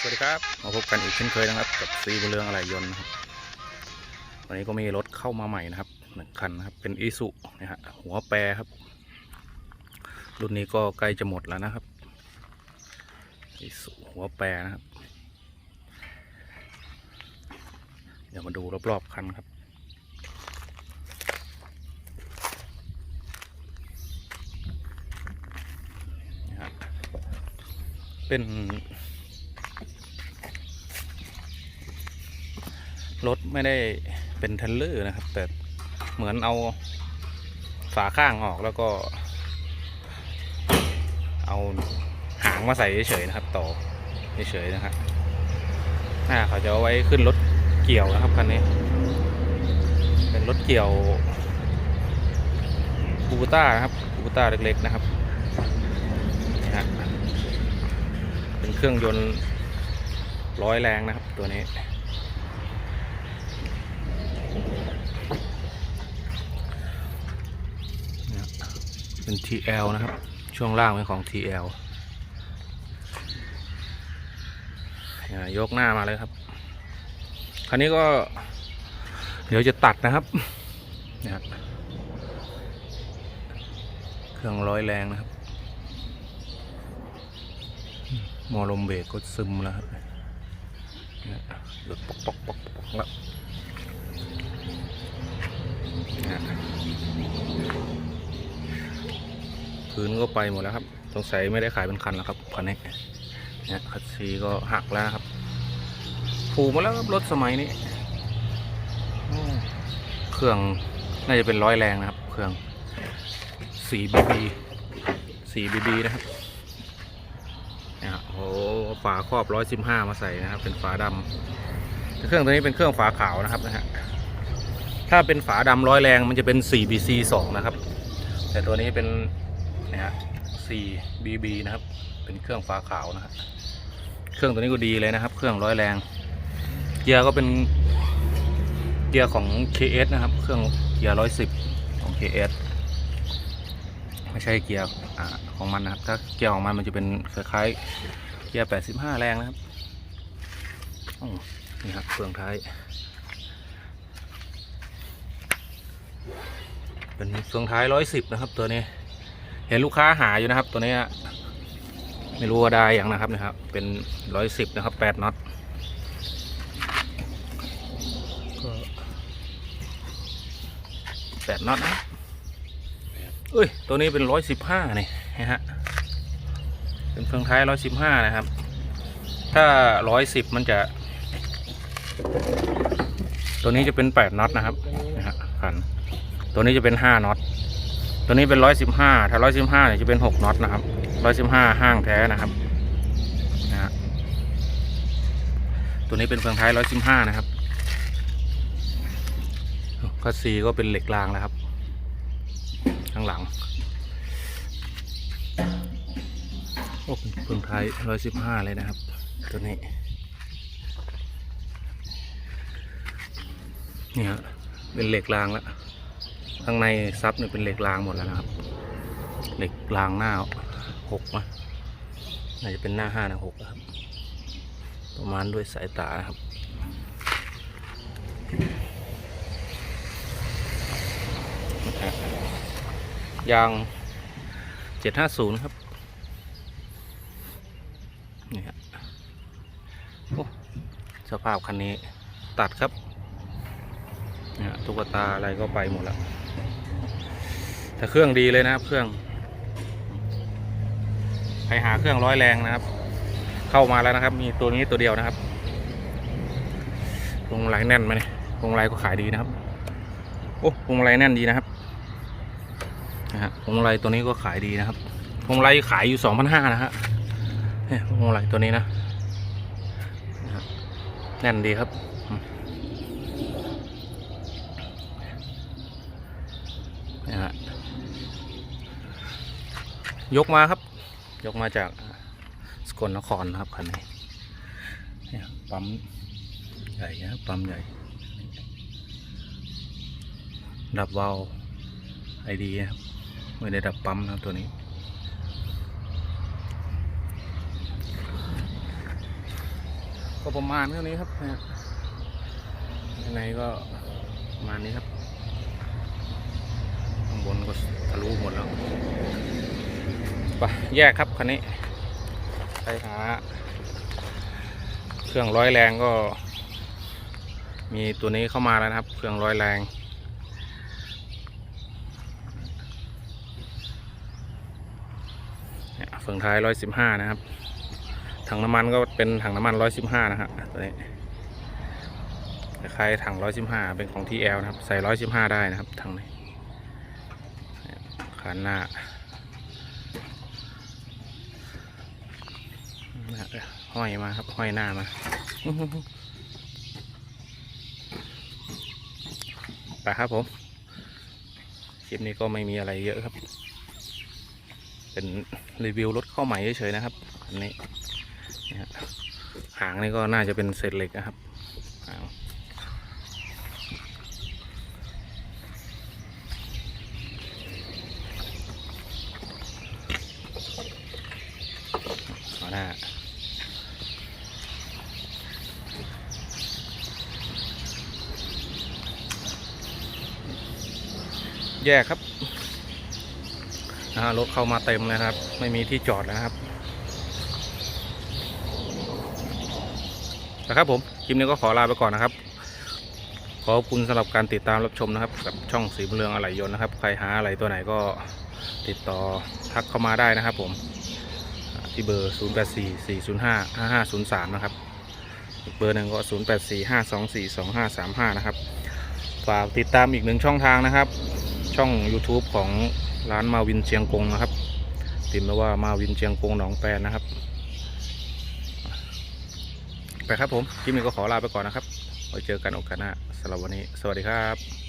สวัสดีครับ มาพบกันอีกเช่นเคยนะครับ กับซีบุญเรืองอะไรยนต์นะครับวันนี้ก็มีรถเข้ามาใหม่นะครับหนึ่งคันนะครับ เป็นอีสุนะฮะหัวแปรครับ รุ่นนี้ก็ใกล้จะหมดแล้วนะครับอีสุหัวแปรนะครับ เดี๋ยวมาดูรอบๆคันครับนะฮะเป็น รถไม่ได้เป็นเทรลเลอร์นะครับ แต่เหมือนเอาฝาข้างออกแล้วก็ เอาหางมาใส่เฉยๆนะครับ ต่อเฉยๆนะครับน่าเขาจะเอาไว้ขึ้นรถเกี่ยวนะครับคันนี้ เป็นรถเกี่ยวคูบูต้านะครับคูบูต้าเล็กๆนะครับนี่ฮะเป็นเครื่องยนต์ร้อยแรงนะครับตัวนี้ เนี่ย เป็น TL นะครับ ช่วงล่างเป็นของ TL ยกหน้ามาเลยครับ คันนี้ก็ เดี๋ยวจะตัดนะครับเนี่ยครับเครื่องร้อยแรงนะครับมอลมเบรกก็ซึมแล้วครับหลุดปอกปอกปอกปอกแล้วเนี่ย พื้นก็ไปหมดแล้วครับ สงสัยไม่ได้ขายเป็นคันแล้วครับคันนี้เนี่ยคัสซีก็หักแล้วครับ ผูกมาแล้วครับรถสมัยนี้เครื่องน่าจะเป็นร้อยแรงนะครับ เครื่องสีบีบีสีบีบีนะครับเนี่ยโอ้ฝาครอบร้อยสิบห้ามาใส่นะครับ เป็นฝาดำเครื่องตัวนี้เป็นเครื่องฝาขาวนะครับนะฮะถ้าเป็นฝาดำร้อยแรงมันจะเป็น 4BC 2 นะครับ แต่ตัวนี้เป็น นะฮะ 4BB นะครับ เป็นเครื่องฟ้าขาวนะครับเครื่องตัวนี้ก็ดีเลยนะครับ เครื่องร้อยแรง เกียร์ก็เป็นเกียร์ของ KS นะครับ เครื่องเกียร์ร้อยสิบของ KS ไม่ใช่เกียร์ของมันนะครับ ถ้าเกียร์ของมันมันจะเป็นคล้ายๆเกียร์85แรงนะครับนี่ครับเครื่องท้าย เป็นเครื่องท้าย110นะครับตัวนี้ เห็นลูกค้าหาอยู่นะครับ ตัวนี้ไม่รู้ว่าได้อย่างนะครับนะครับ เป็น110นะครับ8น็อตก็8น็อตนะเอ้ย ตัวนี้เป็น115นี่นะฮะเป็นเครื่องท้าย115นะครับ ถ้า110มันจะ ตัวนี้จะเป็น8น็อตนะครับนะฮะขันตัวนี้จะเป็นห้าน็อต ตัวนี้เป็นร้อยสิบห้าถ้าร้อยสิบห้าเนี่ยจะเป็นหกน็อตนะครับร้อยสิบห้าห้างแท้นะครับนะฮะตัวนี้เป็นเฟืองท้ายร้อยสิบห้านะครับคัสซีก็เป็นเหล็กรางนะครับ ข้างหลังโอ้เป็นเฟืองท้ายร้อยสิบห้าเลยนะครับ ตัวนี้เนี่ยเป็นเหล็กรางแล้ว ข้างในซับเนี่ยเป็นเหล็กรางหมดแล้วนะครับ เหล็กรางหน้าหกนะน่าจะเป็นหน้าห้านะหกนะครับ ประมาณด้วยสายตาครับยางเจ็ดห้าศูนย์ครับนี่ครับโอ้สภาพคันนี้ตัดครับเนี่ยตุ๊กตาอะไรก็ไปหมดแล้ว แต่เครื่องดีเลยนะครับ เครื่องใครหาเครื่องร้อยแรงนะครับ เข้ามาแล้วนะครับ มีตัวนี้ตัวเดียวนะครับวงมาลัยแน่นไหมเนี่ยวงมาลัยก็ขายดีนะครับโอ้วงมาลัยแน่นดีนะครับนะฮะวงมาลัยตัวนี้ก็ขายดีนะครับวงมาลัยขายอยู่สองพันห้านะฮะเนี่ยวงมาลัยตัวนี้นะนะฮะแน่นดีครับนะฮะ ยกมาครับ ยกมาจากสกลนครนะครับคันนี้เนี่ยปั๊มใหญ่นะครับปั๊มใหญ่ ดับเบาไอดีครับไม่ได้ดับปั๊มนะครับตัวนี้ก็ประมาณเท่านี้ครับเนี่ยข้างในก็ประมาณนี้ครับ ข้างบนก็ทะลุหมดแล้ว ไปแยกครับคันนี้ ไปหา เครื่องร้อยแรงก็ มีตัวนี้เข้ามาแล้วนะครับ เครื่องร้อยแรงเนี่ยเฟืองท้ายร้อยสิบห้านะครับถังน้ำมันก็เป็นถังน้ำมันร้อยสิบห้านะฮะตัวนี้คล้ายถังร้อยสิบห้าเป็นของทีแอลนะครับ ใส่ร้อยสิบห้าได้นะครับถังนี้เนี่ยคันหน้านะเอ้ย ห้อยมาครับ ห้อยหน้ามาไปครับผมคลิปนี้ก็ไม่มีอะไรเยอะครับ เป็นรีวิวรถเข้าใหม่เฉยๆนะครับ อันนี้หางนี่ก็น่าจะเป็นเศษเหล็กนะครับหางหน้า แยกครับนะฮะรถเข้ามาเต็มเลยครับ ไม่มีที่จอดนะครับนะครับผมคลิปนี้ก็ขอลาไปก่อนนะครับ ขอบคุณสำหรับการติดตามรับชมนะครับ กับช่องสีเรืองอะไหล่ยนต์นะครับ ใครหาอะไรตัวไหนก็ติดต่อทักเข้ามาได้นะครับ ผมที่เบอร์ 0 8 4 4 0 5 5 5 0 3 นะครับอีกเบอร์หนึ่งก็ 0 8 4 5 2 4 2 5 3 5 นะครับ ฝากติดตามอีกหนึ่งช่องทางนะครับ ช่อง YouTube ของร้านมาวินเชียงกงนะครับติมไว้ว่ามาวินเชียงกงหนองแปนนะครับ ไปครับผมคลิปนี้ก็ขอลาไปก่อนนะครับไว้เจอกันโอกาสหน้าสำหรับวันนี้ สวัสดีครับ